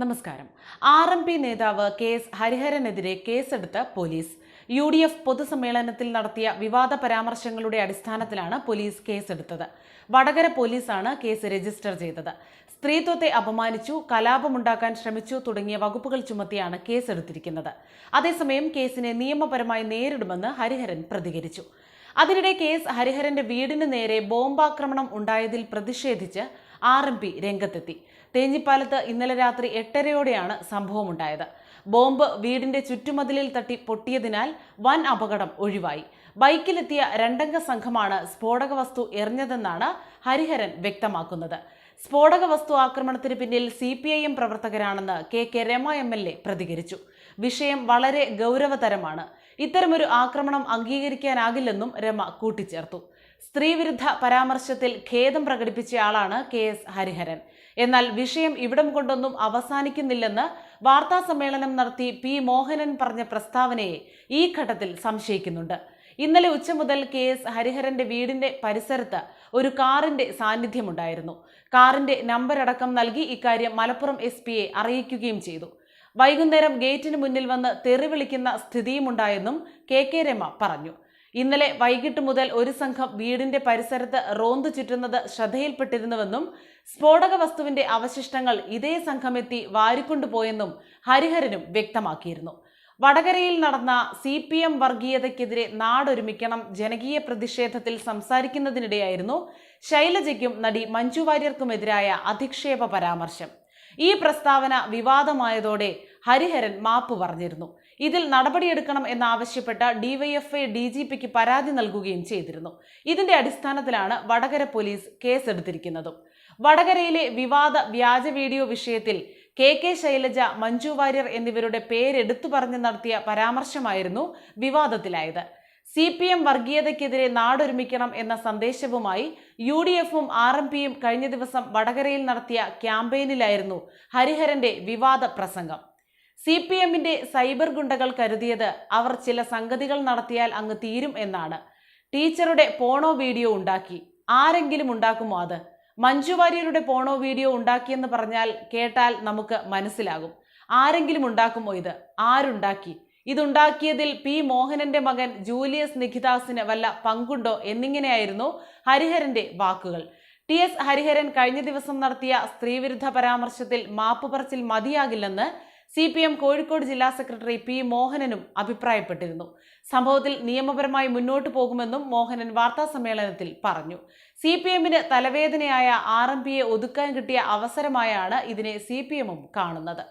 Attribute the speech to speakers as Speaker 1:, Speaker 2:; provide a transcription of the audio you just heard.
Speaker 1: നമസ്കാരം. R M P നേതാവ് K S ഹരിഹരനെതിരെ കേസെടുത്ത് പോലീസ്. യു ഡി എഫ് പൊതുസമ്മേളനത്തിൽ നടത്തിയ വിവാദ പരാമർശങ്ങളുടെ അടിസ്ഥാനത്തിലാണ് പോലീസ് കേസെടുത്തത്. വടകര പോലീസാണ് കേസ് രജിസ്റ്റർ ചെയ്തത്. സ്ത്രീത്വത്തെ അപമാനിച്ചു കലാപമുണ്ടാക്കാൻ ശ്രമിച്ചു തുടങ്ങിയ വകുപ്പുകൾ ചുമത്തിയാണ് കേസെടുത്തിരിക്കുന്നത്. അതേസമയം കേസിനെ നിയമപരമായി നേരിടുമെന്ന് ഹരിഹരൻ പ്രതികരിച്ചു. അതിനിടെ കേസ് ഹരിഹരന്റെ വീടിന് നേരെ ബോംബാക്രമണം ഉണ്ടായതിൽ പ്രതിഷേധിച്ച് ആർ എം പി രംഗത്തെത്തി. തേഞ്ഞിപ്പാലത്ത് ഇന്നലെ രാത്രി എട്ടരയോടെയാണ് സംഭവമുണ്ടായത്. ബോംബ് വീടിന്റെ ചുറ്റുമതിലിൽ തട്ടി പൊട്ടിയതിനാൽ വൻ അപകടം ഒഴിവായി. ബൈക്കിലെത്തിയ രണ്ടംഗ സംഘമാണ് സ്ഫോടക വസ്തു എറിഞ്ഞതെന്നാണ് ഹരിഹരൻ വ്യക്തമാക്കുന്നത്. സ്ഫോടക വസ്തു ആക്രമണത്തിന് പിന്നിൽ C P I M പ്രവർത്തകരാണെന്ന് K K Rama M L A പ്രതികരിച്ചു. വിഷയം വളരെ ഗൗരവതരമാണ്. ഇത്തരമൊരു ആക്രമണം അംഗീകരിക്കാനാകില്ലെന്നും രമ കൂട്ടിച്ചേർത്തു. സ്ത്രീവിരുദ്ധ പരാമർശത്തിൽ ഖേദം പ്രകടിപ്പിച്ചയാളാണ് കെ എസ് ഹരിഹരൻ. എന്നാൽ വിഷയം ഇവിടം കൊണ്ടൊന്നും അവസാനിക്കുന്നില്ലെന്ന് വാർത്താ സമ്മേളനം നടത്തി പി മോഹനൻ പറഞ്ഞ പ്രസ്താവനയെ ഈ ഘട്ടത്തിൽ സംശയിക്കുന്നുണ്ട്. ഇന്നലെ ഉച്ച മുതൽ കെ എസ് ഹരിഹരന്റെ വീടിന്റെ പരിസരത്ത് ഒരു കാറിന്റെ സാന്നിധ്യമുണ്ടായിരുന്നു. കാറിന്റെ നമ്പർ അടക്കം നൽകി ഇക്കാര്യം മലപ്പുറം എസ് പിയെ അറിയിക്കുകയും ചെയ്തു. വൈകുന്നേരം ഗേറ്റിന് മുന്നിൽ വന്ന് തെറി വിളിക്കുന്ന സ്ഥിതിയുമുണ്ടായെന്നും കെ കെ രമ പറഞ്ഞു. ഇന്നലെ വൈകിട്ട് മുതൽ ഒരു സംഘം വീടിന്റെ പരിസരത്ത് റോന്തു ചുറ്റുന്നത് ശ്രദ്ധയിൽപ്പെട്ടിരുന്നുവെന്നും സ്ഫോടക വസ്തുവിന്റെ അവശിഷ്ടങ്ങൾ ഇതേ സംഘമെത്തി വാരിക്കൊണ്ടുപോയെന്നും ഹരിഹരനും വ്യക്തമാക്കിയിരുന്നു. വടകരയിൽ നടന്ന സി പി എം വർഗീയതയ്ക്കെതിരെ നാടൊരുമിക്കണം ജനകീയ പ്രതിഷേധത്തിൽ സംസാരിക്കുന്നതിനിടെയായിരുന്നു ശൈലജയ്ക്കും നടി മഞ്ജു വാര്യർക്കുമെതിരായ അധിക്ഷേപ പരാമർശം. ഈ പ്രസ്താവന വിവാദമായതോടെ ഹരിഹരൻ മാപ്പ് പറഞ്ഞിരുന്നു. ഇതിൽ നടപടിയെടുക്കണം എന്നാവശ്യപ്പെട്ട ഡിവൈഎഫ്ഐ ഡി ജി പിക്ക് പരാതി നൽകുകയും ചെയ്തിരുന്നു. ഇതിന്റെ അടിസ്ഥാനത്തിലാണ് വടകര പോലീസ് കേസെടുത്തിരിക്കുന്നതും. വടകരയിലെ വിവാദ വ്യാജ വീഡിയോ വിഷയത്തിൽ കെ കെ ശൈലജ മഞ്ജു വാര്യർ എന്നിവരുടെ പേരെടുത്തു പറഞ്ഞ് നടത്തിയ പരാമർശമായിരുന്നു വിവാദത്തിലായത്. സി പി എം വർഗീയതയ്ക്കെതിരെ നാടൊരുമിക്കണം എന്ന സന്ദേശവുമായി യു ഡി എഫും ആർ എം പിയും കഴിഞ്ഞ ദിവസം വടകരയിൽ നടത്തിയ ക്യാമ്പയിനിലായിരുന്നു ഹരിഹരന്റെ വിവാദ പ്രസംഗം. സി പി എമ്മിന്റെ സൈബർ ഗുണ്ടകൾ കരുതിയത് അവർ ചില സംഗതികൾ നടത്തിയാൽ അങ്ങ് തീരും എന്നാണ്. ടീച്ചറുടെ പോണോ വീഡിയോ ഉണ്ടാക്കി. ആരെങ്കിലും ഉണ്ടാക്കുമോ അത്? മഞ്ജു വാര്യരുടെ പോണോ വീഡിയോ ഉണ്ടാക്കിയെന്ന് പറഞ്ഞാൽ കേട്ടാൽ നമുക്ക് മനസ്സിലാകും. ആരെങ്കിലും ഉണ്ടാക്കുമോ ഇത്? ആരുണ്ടാക്കി? ഇതുണ്ടാക്കിയതിൽ പി മോഹനന്റെ മകൻ ജൂലിയസ് നിഖിദാസിന് വല്ല പങ്കുണ്ടോ എന്നിങ്ങനെയായിരുന്നു ഹരിഹരന്റെ വാക്കുകൾ. ടി എസ് ഹരിഹരൻ കഴിഞ്ഞ ദിവസം നടത്തിയ സ്ത്രീവിരുദ്ധ പരാമർശത്തിൽ മാപ്പ് പറച്ചിൽ മതിയാകില്ലെന്ന് സി പി എം കോഴിക്കോട് ജില്ലാ സെക്രട്ടറി പി മോഹനനും അഭിപ്രായപ്പെട്ടിരുന്നു. സംഭവത്തിൽ നിയമപരമായി മുന്നോട്ടു പോകുമെന്നും മോഹനൻ വാർത്താസമ്മേളനത്തിൽ പറഞ്ഞു. സി പി എമ്മിന് തലവേദനയായ ആർ എം പിയെ ഒതുക്കാൻ കിട്ടിയ അവസരമായാണ് ഇതിനെ സി പി എമ്മും കാണുന്നത്.